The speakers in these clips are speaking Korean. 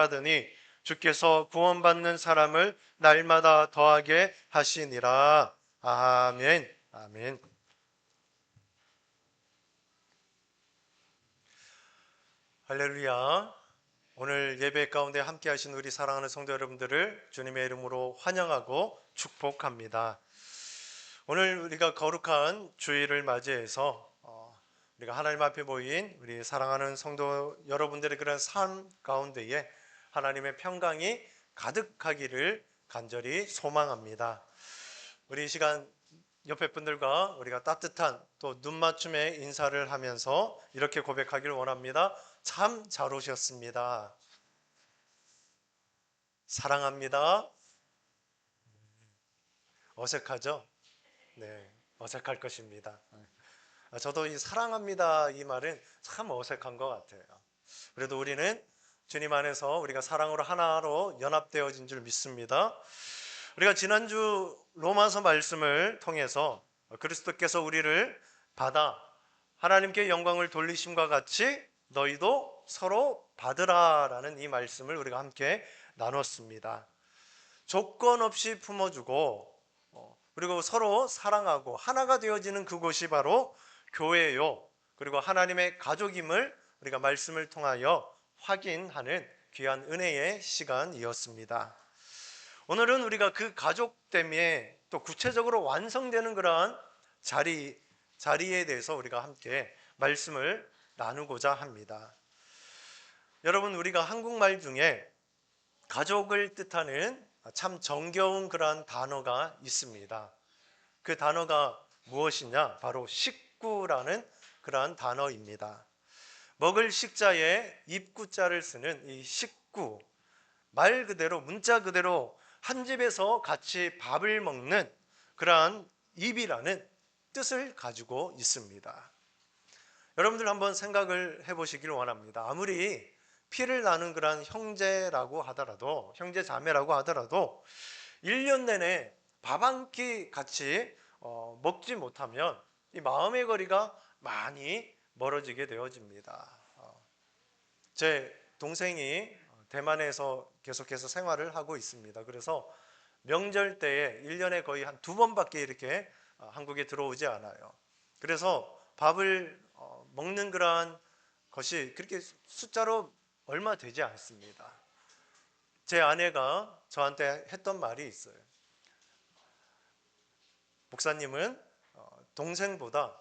받으니 주께서 구원받는 사람을 날마다 더하게 하시니라. 아멘. 아멘. 할렐루야. 오늘 예배 가운데 함께 하신 우리 사랑하는 성도 여러분들을 주님의 이름으로 환영하고 축복합니다. 오늘 우리가 거룩한 주일을 맞이해서 어, 우리가 하나님 앞에 모인 우리 사랑하는 성도 여러분들의 그런 삶 가운데에 하나님의 평강이 가득하기를 간절히 소망합니다. 우리 이 시간 옆에 분들과 우리가 따뜻한 또 눈 맞춤의 인사를 하면서 이렇게 고백하기를 원합니다. 참 잘 오셨습니다. 사랑합니다. 어색하죠? 네, 어색할 것입니다. 아, 저도 이 사랑합니다 이 말은 참 어색한 것 같아요. 그래도 우리는 주님 안에서 우리가 사랑으로 하나로 연합되어진 줄 믿습니다. 우리가 지난주 로마서 말씀을 통해서 그리스도께서 우리를 받아 하나님께 영광을 돌리심과 같이 너희도 서로 받으라라는 이 말씀을 우리가 함께 나눴습니다. 조건 없이 품어주고 어, 그리고 서로 사랑하고 하나가 되어지는 그곳이 바로 교회요. 그리고 하나님의 가족임을 우리가 말씀을 통하여 확인하는 귀한 은혜의 시간이었습니다. 오늘은 우리가 그 가족됨에 또 구체적으로 완성되는 그러한 자리 자리에 대해서 우리가 함께 말씀을 나누고자 합니다. 여러분 우리가 한국말 중에 가족을 뜻하는 참 정겨운 그러한 단어가 있습니다. 그 단어가 무엇이냐? 바로 식구라는 그러한 단어입니다. 먹을 식자에 입구자를 쓰는 이 식구 말 그대로 문자 그대로 한 집에서 같이 밥을 먹는 그러한 입이라는 뜻을 가지고 있습니다. 여러분들 한번 생각을 해보시길 원합니다. 아무리 피를 나는 그러한 형제라고 하더라도 형제 자매라고 하더라도 1년 내내 밥 한 끼 같이 어, 먹지 못하면 이 마음의 거리가 많이 멀어지게 되어집니다. 어, 제 동생이 대만에서 계속해서 생활을 하고 있습니다. 그래서 명절 때에 1년에 거의 한 두 번밖에 이렇게 어, 한국에 들어오지 않아요. 그래서 밥을 어, 먹는 그러한 것이 그렇게 숫자로 얼마 되지 않습니다. 제 아내가 저한테 했던 말이 있어요. 목사님은 어, 동생보다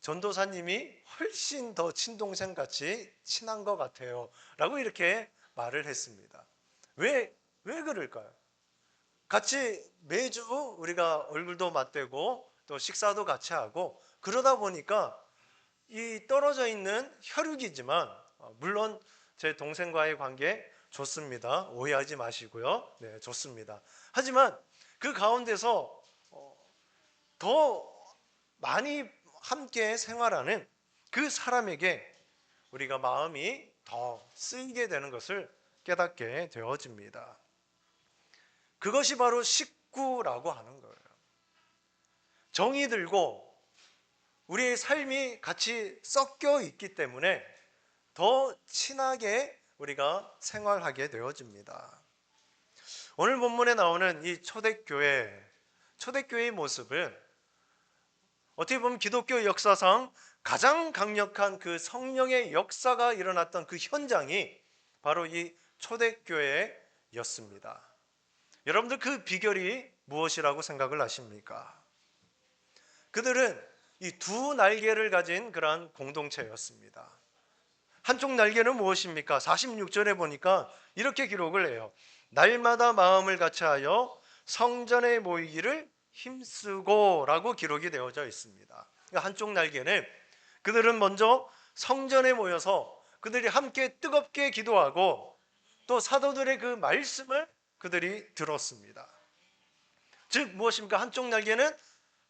전도사님이 훨씬 더 친동생 같이 친한 것 같아요. 라고 이렇게 말을 했습니다. 왜, 왜 그럴까요? 같이 매주 우리가 얼굴도 맞대고 또 식사도 같이 하고 그러다 보니까 이 떨어져 있는 혈육이지만 어, 물론 제 동생과의 관계 좋습니다. 오해하지 마시고요. 네, 좋습니다. 하지만 그 가운데서 어, 더 많이 함께 생활하는 그 사람에게 우리가 마음이 더 쓰이게 되는 것을 깨닫게 되어집니다. 그것이 바로 식구라고 하는 거예요. 정이 들고 우리의 삶이 같이 섞여 있기 때문에 더 친하게 우리가 생활하게 되어집니다. 오늘 본문에 나오는 이 초대교회, 초대교회의 모습은 어떻게 보면 기독교 역사상 가장 강력한 그 성령의 역사가 일어났던 그 현장이 바로 이 초대교회였습니다. 여러분들 그 비결이 무엇이라고 생각을 하십니까? 그들은 이 두 날개를 가진 그러한 공동체였습니다. 한쪽 날개는 무엇입니까? 46절에 보니까 이렇게 기록을 해요. 날마다 마음을 같이 하여 성전에 모이기를 힘쓰고라고 기록이 되어져 있습니다. 그러니까 한쪽 날개는 그들은 먼저 성전에 모여서 그들이 함께 뜨겁게 기도하고 또 사도들의 그 말씀을 그들이 들었습니다. 즉 무엇입니까? 한쪽 날개는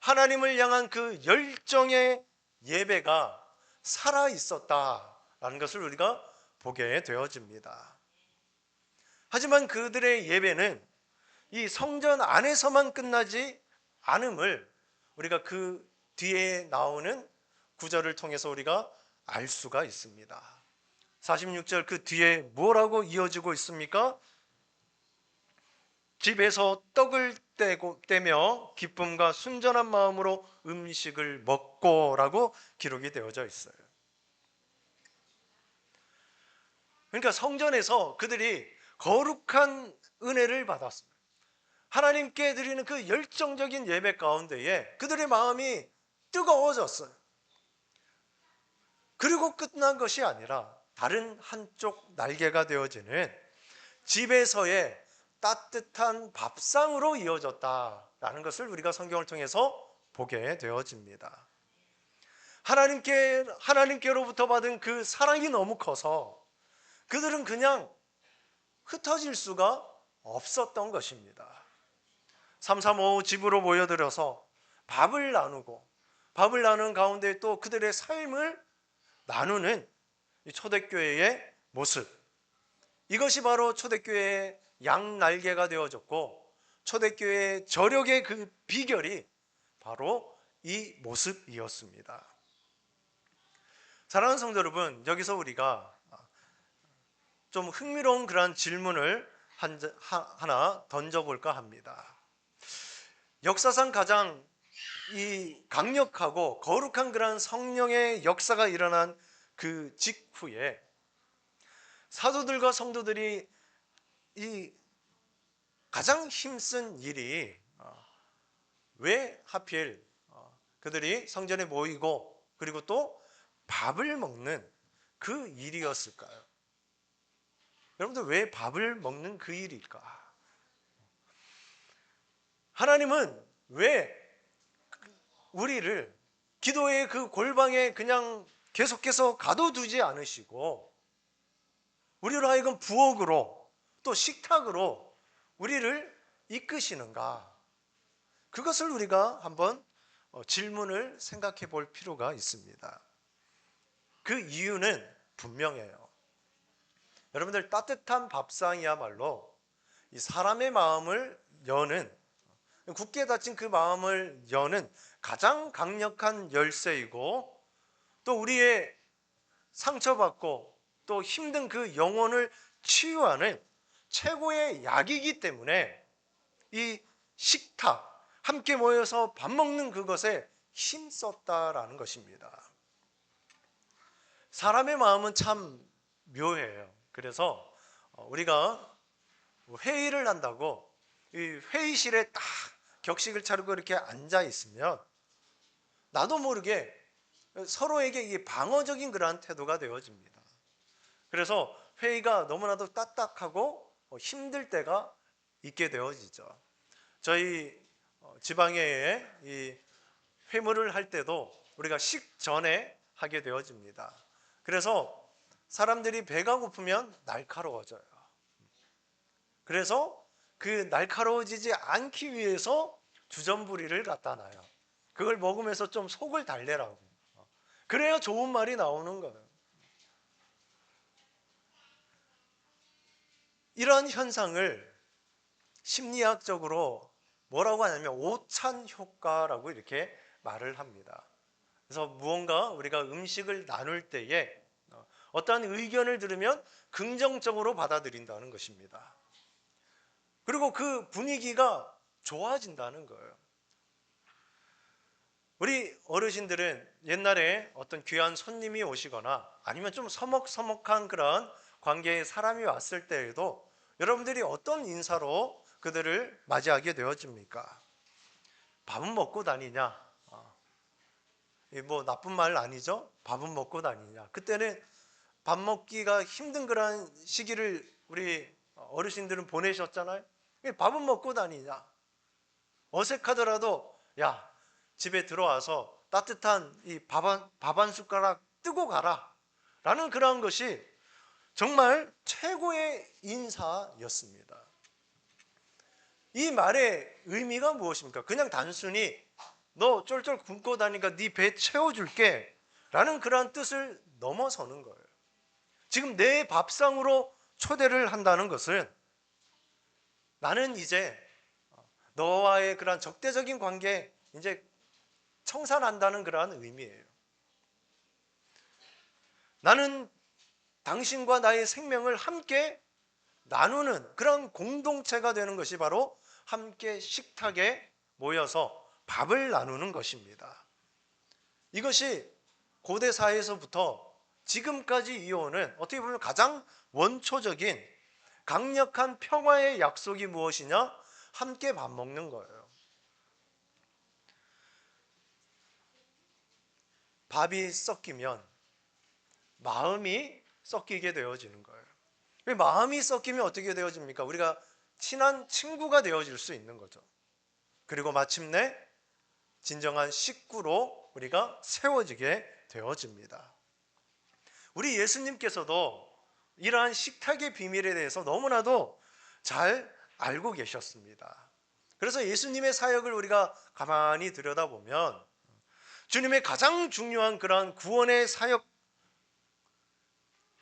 하나님을 향한 그 열정의 예배가 살아 있었다라는 것을 우리가 보게 되어집니다. 하지만 그들의 예배는 이 성전 안에서만 끝나지 않음을 우리가 그 뒤에 나오는 구절을 통해서 우리가 알 수가 있습니다. 46절 그 뒤에 뭐라고 이어지고 있습니까? 집에서 떡을 떼고 떼며 기쁨과 순전한 마음으로 음식을 먹고라고 기록이 되어져 있어요. 그러니까 성전에서 그들이 거룩한 은혜를 받았습니다. 하나님께 드리는 그 열정적인 예배 가운데에 그들의 마음이 뜨거워졌어요. 그리고 끝난 것이 아니라 다른 한쪽 날개가 되어지는 집에서의 따뜻한 밥상으로 이어졌다라는 것을 우리가 성경을 통해서 보게 되어집니다. 하나님께 하나님께로부터 받은 그 사랑이 너무 커서 그들은 그냥 흩어질 수가 없었던 것입니다. 335 집으로 모여들어서 밥을 나누고 밥을 나누는 가운데 또 그들의 삶을 나누는 초대교회의 모습. 이것이 바로 초대교회의 양날개가 되어졌고 초대교회의 저력의 그 비결이 바로 이 모습이었습니다. 사랑하는 성도 여러분, 여기서 우리가 좀 흥미로운 그러한 질문을 하나 던져볼까 합니다. 역사상 가장 이 강력하고 거룩한 그러한 성령의 역사가 일어난 그 직후에 사도들과 성도들이 이 가장 힘쓴 일이 어, 왜 하필 어, 그들이 성전에 모이고 그리고 또 밥을 먹는 그 일이었을까요? 여러분들 왜 밥을 먹는 그 일일까? 하나님은 왜 우리를 기도의 그 골방에 그냥 계속해서 가둬두지 않으시고 우리로 하여금 부엌으로 또 식탁으로 우리를 이끄시는가? 그것을 우리가 한번 어, 질문을 생각해 볼 필요가 있습니다. 그 이유는 분명해요. 여러분들 따뜻한 밥상이야말로 이 사람의 마음을 여는 굳게 닫힌 그 마음을 여는 가장 강력한 열쇠이고 또 우리의 상처받고 또 힘든 그 영혼을 치유하는 최고의 약이기 때문에 이 식탁 함께 모여서 밥 먹는 그것에 힘썼다라는 것입니다. 사람의 마음은 참 묘해요. 그래서 우리가 회의를 한다고 이 회의실에 딱 격식을 차리고 이렇게 앉아 있으면 나도 모르게 서로에게 이 방어적인 그러한 태도가 되어집니다. 그래서 회의가 너무나도 딱딱하고 힘들 때가 있게 되어지죠. 저희 어, 지방에 이 회무를 할 때도 우리가 식 전에 하게 되어집니다. 그래서 사람들이 배가 고프면 날카로워져요. 그래서 그 날카로워지지 않기 위해서 주전부리를 갖다 놔요. 그걸 먹으면서 좀 속을 달래라고. 그래야 좋은 말이 나오는 거예요. 이런 현상을 심리학적으로 뭐라고 하냐면 오찬 효과라고 이렇게 말을 합니다. 그래서 무언가 우리가 음식을 나눌 때에 어떠한 의견을 들으면 긍정적으로 받아들인다는 것입니다. 그리고 그 분위기가 좋아진다는 거예요. 우리 어르신들은 옛날에 어떤 귀한 손님이 오시거나 아니면 좀 서먹서먹한 그런 관계의 사람이 왔을 때에도 여러분들이 어떤 인사로 그들을 맞이하게 되어집니까? 밥은 먹고 다니냐? 어. 뭐 나쁜 말 아니죠? 밥은 먹고 다니냐? 그때는 밥 먹기가 힘든 그런 시기를 우리 어르신들은 보내셨잖아요. 밥은 먹고 다니냐? 어색하더라도 야 집에 들어와서 따뜻한 이 밥 한, 숟가락 뜨고 가라. 라는 그런 것이 정말 최고의 인사였습니다. 이 말의 의미가 무엇입니까? 그냥 단순히 너 쫄쫄 굶고 다니까 네 배 채워줄게 라는 그러한 뜻을 넘어서는 거예요. 지금 내 밥상으로 초대를 한다는 것은 나는 이제 너와의 그런 적대적인 관계 이제 청산한다는 그러한 의미예요. 나는 당신과 나의 생명을 함께 나누는 그런 공동체가 되는 것이 바로 함께 식탁에 모여서 밥을 나누는 것입니다. 이것이 고대 사회에서부터 지금까지 이어오는 어떻게 보면 가장 원초적인 강력한 평화의 약속이 무엇이냐? 함께 밥 먹는 거예요. 밥이 섞이면 마음이 섞이게 되어지는 거예요. 마음이 섞이면 어떻게 되어집니까? 우리가 친한 친구가 되어질 수 있는 거죠. 그리고 마침내 진정한 식구로 우리가 세워지게 되어집니다. 우리 예수님께서도 이러한 식탁의 비밀에 대해서 너무나도 잘 알고 계셨습니다. 그래서 예수님의 사역을 우리가 가만히 들여다보면 주님의 가장 중요한 그러한 구원의 사역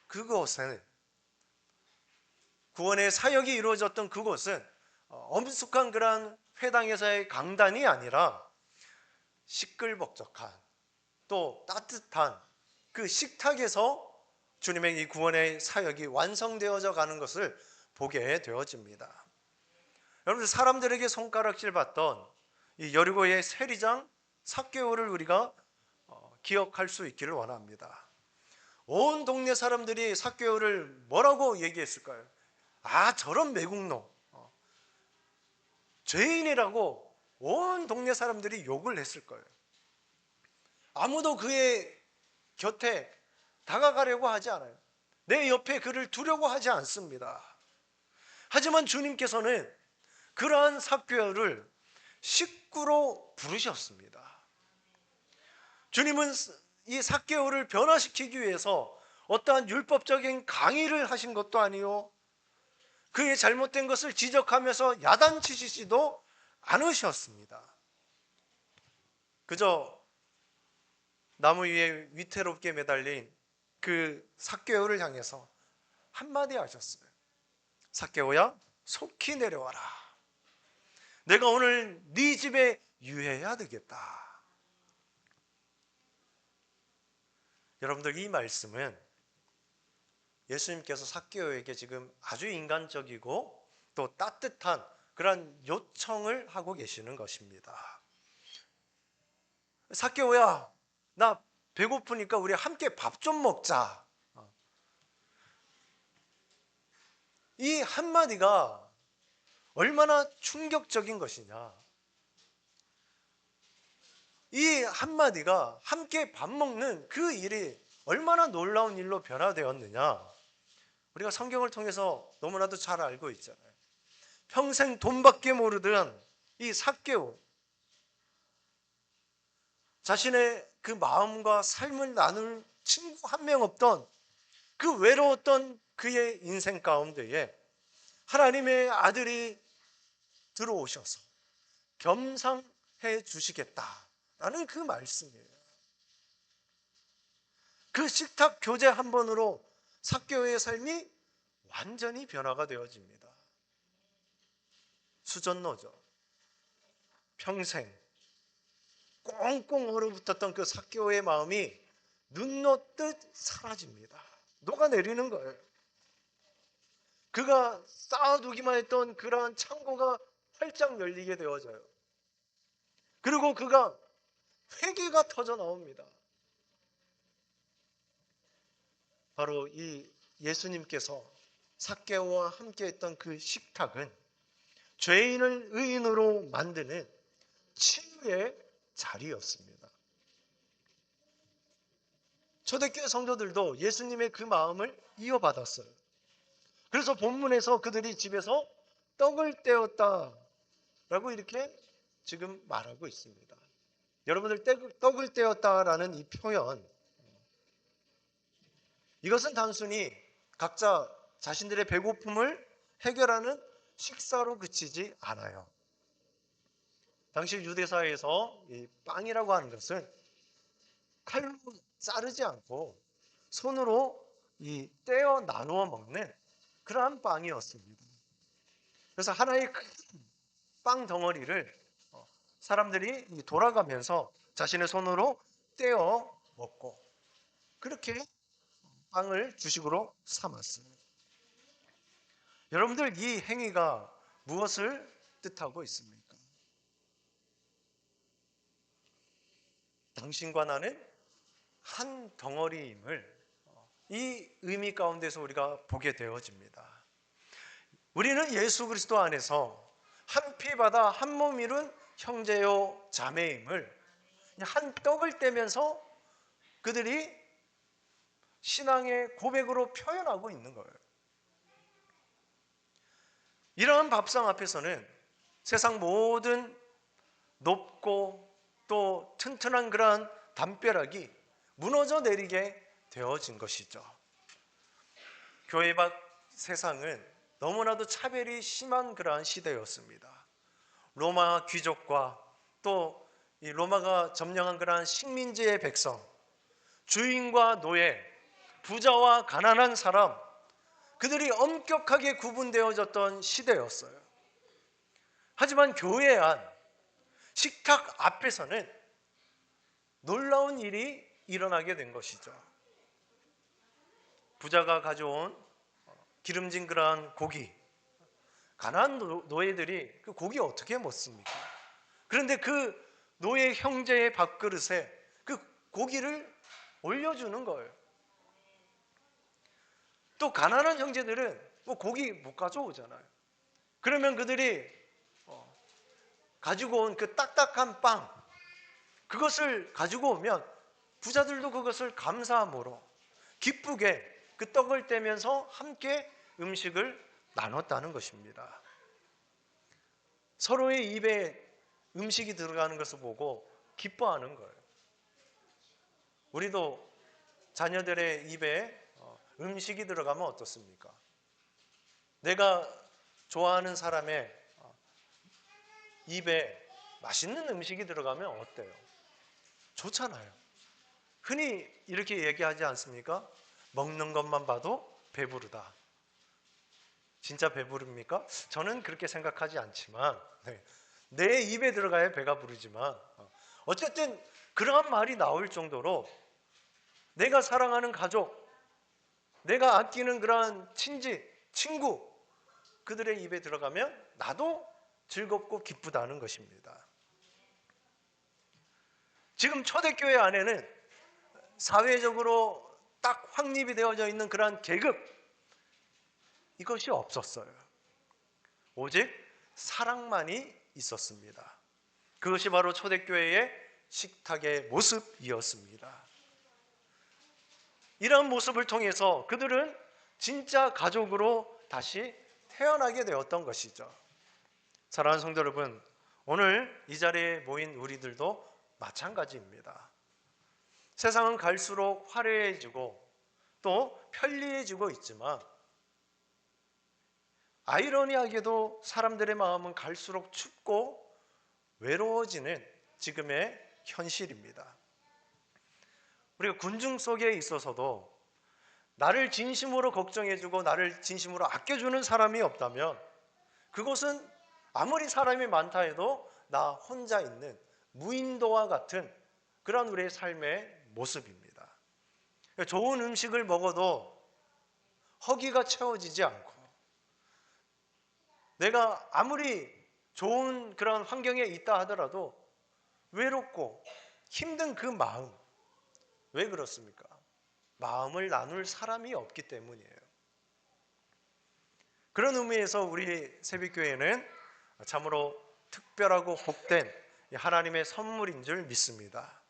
그것은 구원의 사역이 이루어졌던 그곳은 어, 엄숙한 그러한 회당에서의 강단이 아니라 시끌벅적한 또 따뜻한 그 식탁에서 주님의 이 구원의 사역이 완성되어져 가는 것을 보게 되어집니다. 여러분 사람들에게 손가락질 받던 이 여리고의 세리장 삭개오를 우리가 어, 기억할 수 있기를 원합니다. 온 동네 사람들이 삭개오를 뭐라고 얘기했을까요? 아 저런 매국노 어, 죄인이라고 온 동네 사람들이 욕을 했을 거예요. 아무도 그의 곁에 다가가려고 하지 않아요. 내 옆에 그를 두려고 하지 않습니다. 하지만 주님께서는 그러한 삭개오를 식구로 부르셨습니다. 주님은 이 삭개오를 변화시키기 위해서 어떠한 율법적인 강의를 하신 것도 아니요. 그의 잘못된 것을 지적하면서 야단치시지도 않으셨습니다. 그저 나무 위에 위태롭게 매달린 그 삭개오를 향해서 한마디 하셨어요. 삭개오야, 속히 내려와라. 내가 오늘 네 집에 유해야 되겠다. 여러분들 이 말씀은 예수님께서 삭개오에게 지금 아주 인간적이고 또 따뜻한 그런 요청을 하고 계시는 것입니다. 삭개오야, 나 배고프니까 우리 함께 밥 좀 먹자. 어. 이 한마디가 얼마나 충격적인 것이냐. 이 한마디가 함께 밥 먹는 그 일이 얼마나 놀라운 일로 변화되었느냐. 우리가 성경을 통해서 너무나도 잘 알고 있잖아요. 평생 돈밖에 모르던 이 삭개오. 자신의 그 마음과 삶을 나눌 친구 한 명 없던 그 외로웠던 그의 인생 가운데에 하나님의 아들이 들어오셔서 겸상해 주시겠다라는 그 말씀이에요. 그 식탁 교제 한 번으로 삭교의 삶이 완전히 변화가 되어집니다. 수전노죠. 평생 꽁꽁 얼어붙었던 그 삭개오의 마음이 눈 놓듯 사라집니다. 녹아내리는 거예요. 그가 쌓아두기만 했던 그러한 창고가 활짝 열리게 되어져요. 그리고 그가 회개가 터져 나옵니다. 바로 이 예수님께서 삭개오와 함께 했던 그 식탁은 죄인을 의인으로 만드는 치유의 자리였습니다. 초대교회 성도들도 예수님의 그 마음을 이어받았어요. 그래서 본문에서 그들이 집에서 떡을 떼었다 라고 이렇게 지금 말하고 있습니다. 여러분들 떡을 떼었다라는 이 표현 이것은 단순히 각자 자신들의 배고픔을 해결하는 식사로 그치지 않아요. 당시 유대사에서 이 빵이라고 하는 것은 칼로 자르지 않고 손으로 이 떼어 나누어 먹는 그러한 빵이었습니다. 그래서 하나의 큰 빵 덩어리를 어, 사람들이 돌아가면서 자신의 손으로 떼어 먹고 그렇게 빵을 주식으로 삼았어요. 여러분들 이 행위가 무엇을 뜻하고 있습니까? 당신과 나는 한 덩어리임을 이 의미 가운데서 우리가 보게 되어집니다. 우리는 예수 그리스도 안에서 한 피 받아 한 몸 이룬 형제요 자매임을 한 떡을 떼면서 그들이 신앙의 고백으로 표현하고 있는 거예요. 이러한 밥상 앞에서는 세상 모든 높고 또 튼튼한 그러한 담벼락이 무너져 내리게 되어진 것이죠. 교회 밖 세상은 너무나도 차별이 심한 그러한 시대였습니다. 로마 귀족과 또 이 로마가 점령한 그러한 식민지의 백성, 주인과 노예, 부자와 가난한 사람, 그들이 엄격하게 구분되어졌던 시대였어요. 하지만 교회 안 식탁 앞에서는 놀라운 일이 일어나게 된 것이죠. 부자가 가져온 기름진 그러한 고기, 가난한 노예들이 그 고기 어떻게 먹습니까? 그런데 그 노예 형제의 밥그릇에 그 고기를 올려주는 거예요. 또 가난한 형제들은 뭐 고기 못 가져오잖아요. 그러면 그들이 어, 가지고 온 그 딱딱한 빵 그것을 가지고 오면 부자들도 그것을 감사함으로 기쁘게 그 떡을 떼면서 함께 음식을 나눴다는 것입니다. 서로의 입에 음식이 들어가는 것을 보고 기뻐하는 거예요. 우리도 자녀들의 입에 어, 음식이 들어가면 어떻습니까? 내가 좋아하는 사람의 어, 입에 맛있는 음식이 들어가면 어때요? 좋잖아요. 흔히 이렇게 얘기하지 않습니까? 먹는 것만 봐도 배부르다. 진짜 배부릅니까? 저는 그렇게 생각하지 않지만 네. 내 입에 들어가야 배가 부르지만 어, 어쨌든 그러한 말이 나올 정도로 내가 사랑하는 가족, 내가 아끼는 그러한 친지, 친구 그들의 입에 들어가면 나도 즐겁고 기쁘다는 것입니다. 지금 초대교회 안에는 사회적으로 딱 확립이 되어져 있는 그러한 계급 이것이 없었어요. 오직 사랑만이 있었습니다. 그것이 바로 초대교회의 식탁의 모습이었습니다. 이러한 모습을 통해서 그들은 진짜 가족으로 다시 태어나게 되었던 것이죠. 사랑하는 성도 여러분, 오늘 이 자리에 모인 우리들도 마찬가지입니다. 세상은 갈수록 화려해지고 또 편리해지고 있지만 아이러니하게도 사람들의 마음은 갈수록 춥고 외로워지는 지금의 현실입니다. 우리가 군중 속에 있어서도 나를 진심으로 걱정해주고 나를 진심으로 아껴주는 사람이 없다면 그것은 아무리 사람이 많다 해도 나 혼자 있는 무인도와 같은 그런 우리의 삶의 모습입니다. 좋은 음식을 먹어도 허기가 채워지지 않고 내가 아무리 좋은 그런 환경에 있다 하더라도 외롭고 힘든 그 마음 왜 그렇습니까? 마음을 나눌 사람이 없기 때문이에요. 그런 의미에서 우리 새벽교회는 참으로 특별하고 복된 하나님의 선물인 줄 믿습니다.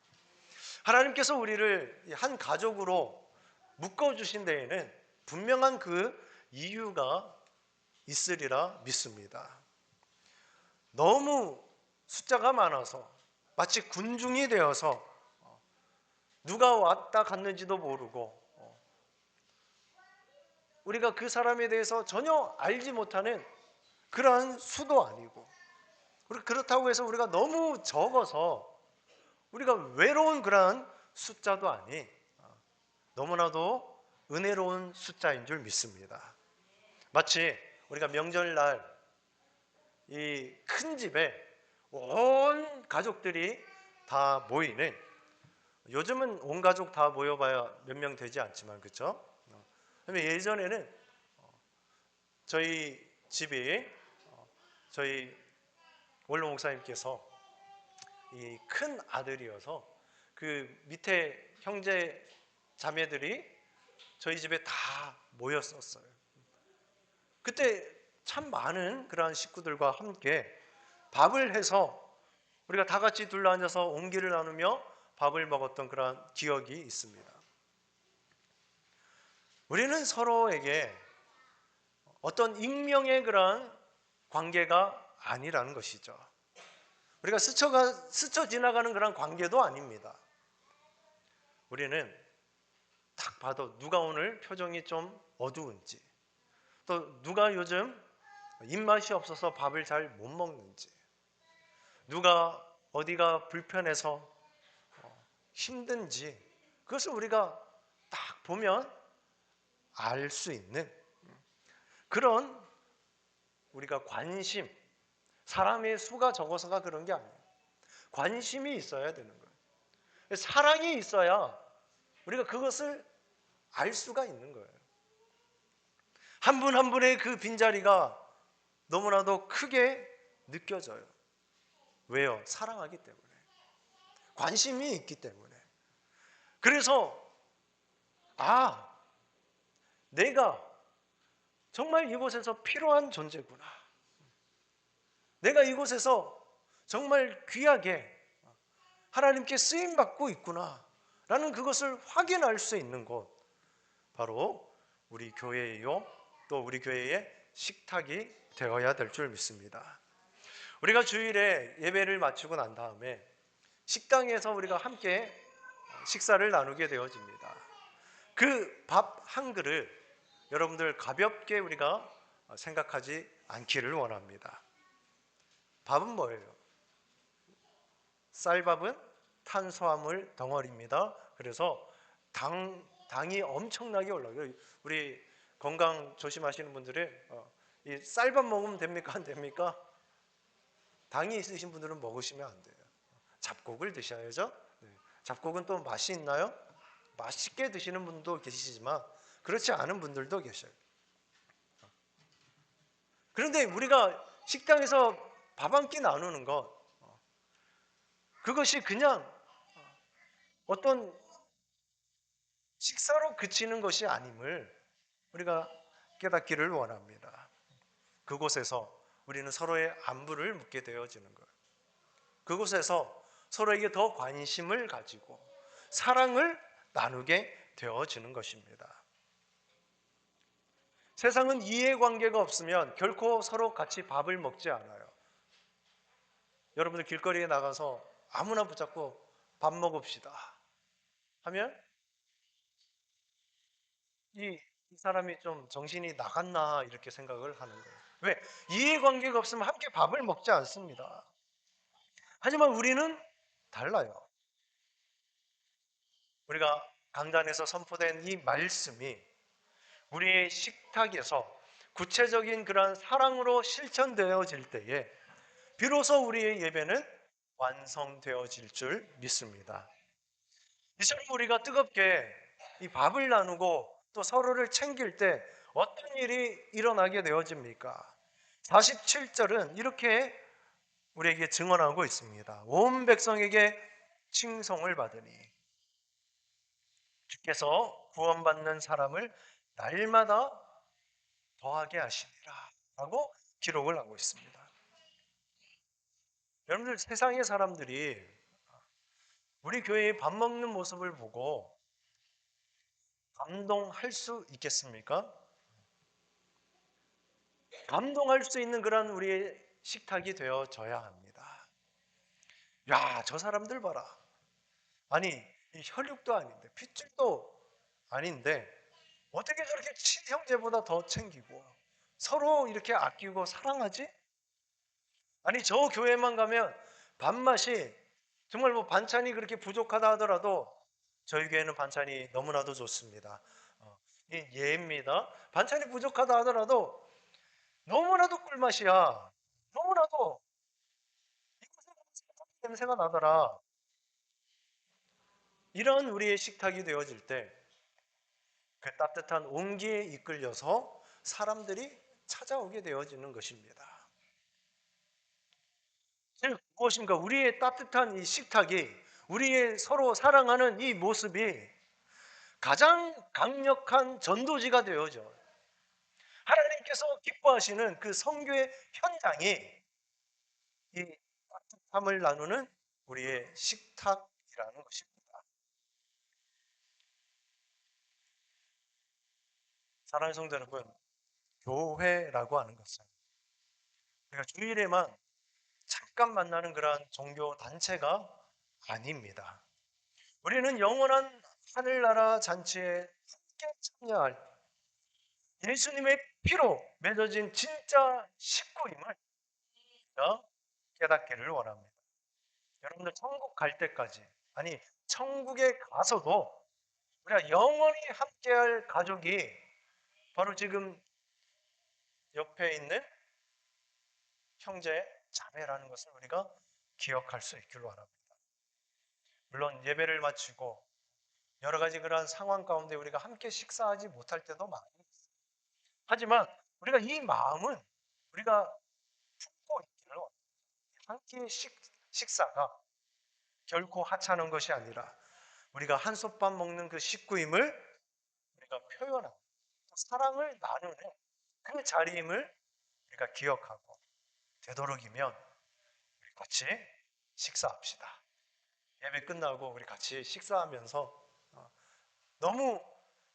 하나님께서 우리를 한 가족으로 묶어주신 데에는 분명한 그 이유가 있으리라 믿습니다. 너무 숫자가 많아서 마치 군중이 되어서 누가 왔다 갔는지도 모르고 우리가 그 사람에 대해서 전혀 알지 못하는 그러한 수도 아니고 그렇다고 해서 우리가 너무 적어서 우리가 외로운 그러한 숫자도 아니 너무나도 은혜로운 숫자인 줄 믿습니다. 마치 우리가 명절날 이 큰 집에 온 가족들이 다 모이는 요즘은 온 가족 다 모여봐야 몇 명 되지 않지만 그렇죠? 그다음에 예전에는 어, 저희 집이 어, 저희 원로 목사님께서 이 큰 아들이어서 그 밑에 형제 자매들이 저희 집에 다 모였었어요. 그때 참 많은 그러한 식구들과 함께 밥을 해서 우리가 다 같이 둘러앉아서 온기를 나누며 밥을 먹었던 그러한 기억이 있습니다. 우리는 서로에게 어떤 익명의 그러한 관계가 아니라는 것이죠. 우리가 스쳐가 스쳐 지나가는 그런 관계도 아닙니다. 우리는 딱 봐도 누가 오늘 표정이 좀 어두운지, 또 누가 요즘 입맛이 없어서 밥을 잘 못 먹는지, 누가 어디가 불편해서 어, 힘든지, 그것을 우리가 딱 보면 알 수 있는 그런 우리가 관심, 사람의 수가 적어서가 그런 게 아니에요. 관심이 있어야 되는 거예요. 사랑이 있어야 우리가 그것을 알 수가 있는 거예요. 한분한 분의 그 빈자리가 너무나도 크게 느껴져요. 왜요? 사랑하기 때문에. 관심이 있기 때문에. 그래서, 아, 내가 정말 이곳에서 필요한 존재구나. 내가 이곳에서 정말 귀하게 하나님께 쓰임 받고 있구나. 라는 그것을 확인할 수 있는 곳. 바로 우리 교회요. 또 우리 교회의 식탁이 되어야 될 줄 믿습니다. 우리가 주일에 예배를 마치고 난 다음에 식당에서 우리가 함께 식사를 나누게 되어집니다. 그 밥 한 그릇 여러분들 가볍게 우리가 생각하지 않기를 원합니다. 밥은 뭐예요? 쌀밥은 탄수화물 덩어리입니다. 그래서 당 당이 엄청나게 올라요. 우리 건강 조심하시는 분들은 어, 이 쌀밥 먹으면 됩니까 안 됩니까? 당이 있으신 분들은 먹으시면 안 돼요. 잡곡을 드셔야죠. 네. 잡곡은 또 맛이 있나요? 맛있게 드시는 분도 계시지만 그렇지 않은 분들도 계셔요. 그런데 우리가 식당에서 밥 한 끼 나누는 것 그것이 그냥 어떤 식사로 그치는 것이 아님을 우리가 깨닫기를 원합니다. 그곳에서 우리는 서로의 안부를 묻게 되어지는 거예요. 그곳에서 서로에게 더 관심을 가지고 사랑을 나누게 되어지는 것입니다. 세상은 이해관계가 없으면 결코 서로 같이 밥을 먹지 않아요. 여러분들 길거리에 나가서 아무나 붙잡고 밥 먹읍시다 하면 이, 이 사람이 좀 정신이 나갔나 이렇게 생각을 하는 거예요. 왜? 이해관계가 없으면 함께 밥을 먹지 않습니다. 하지만 우리는 달라요. 우리가 강단에서 선포된 이 말씀이 우리의 식탁에서 구체적인 그러한 사랑으로 실천되어질 때에 비로소 우리의 예배는 완성되어질 줄 믿습니다. 이처럼 우리가 뜨겁게 이 밥을 나누고 또 서로를 챙길 때 어떤 일이 일어나게 되어집니까? 47절은 이렇게 우리에게 증언하고 있습니다. 온 백성에게 칭송을 받으니 주께서 구원받는 사람을 날마다 더하게 하시니라 라고 기록을 하고 있습니다. 여러분들 세상의 사람들이 우리 교회의 밥 먹는 모습을 보고 감동할 수 있겠습니까? 감동할 수 있는 그런 우리의 식탁이 되어져야 합니다. 야, 저 사람들 봐라. 아니, 혈육도 아닌데, 핏줄도 아닌데, 어떻게 저렇게 친형제보다 더 챙기고, 서로 이렇게 아끼고 사랑하지? 아니, 저 교회만 가면 밥맛이 정말 뭐 반찬이 그렇게 부족하다 하더라도 저희 교회는 반찬이 너무나도 좋습니다. 어, 예입니다. 반찬이 부족하다 하더라도 너무나도 꿀맛이야. 너무나도 이곳에 냄새가 나더라. 이런 우리의 식탁이 되어질 때 그 따뜻한 온기에 이끌려서 사람들이 찾아오게 되어지는 것입니다. 즉 무엇입니까? 우리의 따뜻한 이 식탁이 우리의 서로 사랑하는 이 모습이 가장 강력한 전도지가 되어져. 하나님께서 기뻐하시는 그 성교의 현장이 이 따뜻함을 나누는 우리의 식탁이라는 것입니다. 사랑하는 성도 여러분, 교회라고 하는 것은 우리가 주일에만 잠깐 만나는 그러한 종교 단체가 아닙니다. 우리는 영원한 하늘나라 잔치에 함께 참여할 예수님의 피로 맺어진 진짜 식구임을 깨닫기를 원합니다. 여러분들 천국 갈 때까지 아니 천국에 가서도 우리가 영원히 함께할 가족이 바로 지금 옆에 있는 형제 자매라는 것을 우리가 기억할 수 있기를 원합니다. 물론 예배를 마치고 여러 가지 그러한 상황 가운데 우리가 함께 식사하지 못할 때도 많이 있어요. 하지만 우리가 이 마음은 우리가 품고 있기를 원합니다. 함께 식, 식사가 결코 하찮은 것이 아니라 우리가 한 솥밥 먹는 그 식구임을 우리가 표현하고 사랑을 나누는 그 자리임을 우리가 기억하고 되도록이면 우리 같이 식사합시다. 예배 끝나고 우리 같이 식사하면서 어, 너무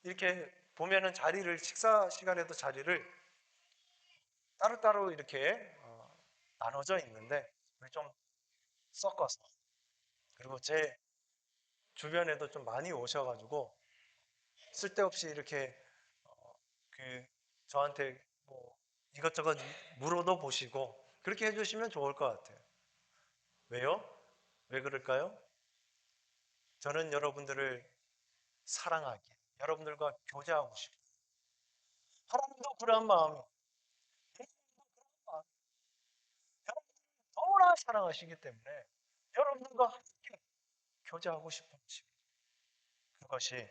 이렇게 보면은 자리를 식사 시간에도 자리를 따로따로 이렇게 어, 나눠져 있는데 우리 좀 섞어서 그리고 제 주변에도 좀 많이 오셔가지고 쓸데없이 이렇게 어, 그 저한테 뭐 이것저것 물어도 보시고 그렇게 해주시면 좋을 것 같아요. 왜요? 왜 그럴까요? 저는 여러분들을 사랑하기, 여러분들과 교제하고 싶어요. 하나님도 그런 마음이, 너무나 사랑하시기 때문에 여러분들과 함께 교제하고 싶은 것입니다. 그것이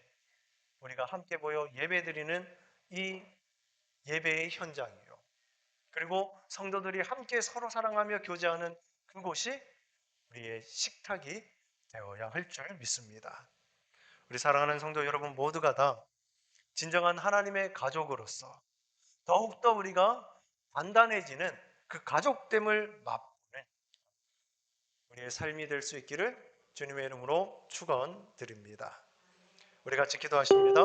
우리가 함께 모여 예배드리는 이 예배의 현장이요. 그리고 성도들이 함께 서로 사랑하며 교제하는 그곳이 우리의 식탁이 되어야 할 줄 믿습니다. 우리 사랑하는 성도 여러분 모두가 다 진정한 하나님의 가족으로서 더욱더 우리가 단단해지는 그 가족됨을 맛보는 우리의 삶이 될 수 있기를 주님의 이름으로 축원드립니다. 우리 같이 기도하십니다.